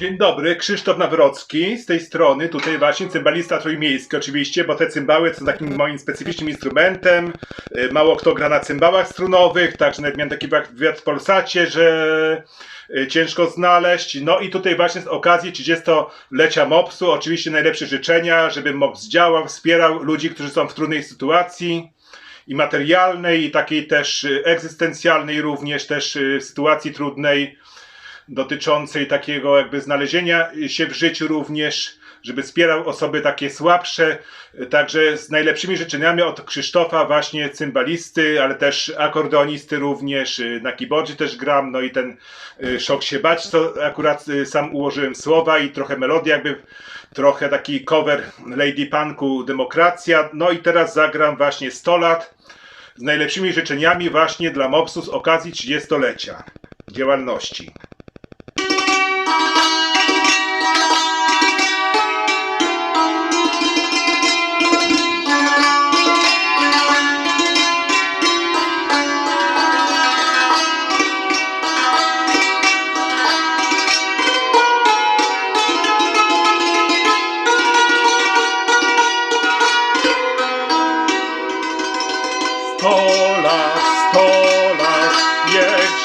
Dzień dobry, Krzysztof Nawrocki z tej strony, tutaj właśnie cymbalista trójmiejski oczywiście, bo te cymbały są takim moim specyficznym instrumentem. Y, Mało kto gra na cymbałach strunowych, także nawet miałem taki wywiad w Polsacie, że y, ciężko znaleźć. No i tutaj właśnie z okazji 30-lecia MOPS-u oczywiście najlepsze życzenia, żeby MOPS działał, wspierał ludzi, którzy są w trudnej sytuacji i materialnej, i takiej też y, egzystencjalnej również, też w sytuacji trudnej dotyczącej takiego jakby znalezienia się w życiu również, żeby wspierał osoby takie słabsze, także z najlepszymi życzeniami od Krzysztofa właśnie cymbalisty, ale też akordeonisty również, na keyboardzie też gram, no i ten y, Szok się bać, co akurat y, sam ułożyłem słowa i trochę melodii jakby, trochę taki cover Lady Punku Demokracja, no i teraz zagram właśnie 100 lat z najlepszymi życzeniami właśnie dla MOPS-u z okazji 30-lecia działalności.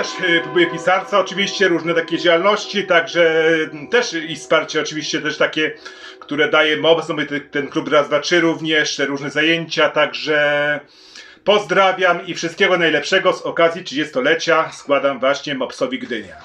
Też y, próbuję pisarca, oczywiście, różne takie działalności, także też i wsparcie oczywiście też takie, które daje MOBS, no ten klub raz, dwa, trzy również, różne zajęcia, także pozdrawiam i wszystkiego najlepszego z okazji 30-lecia składam właśnie MOPSowi Gdynia.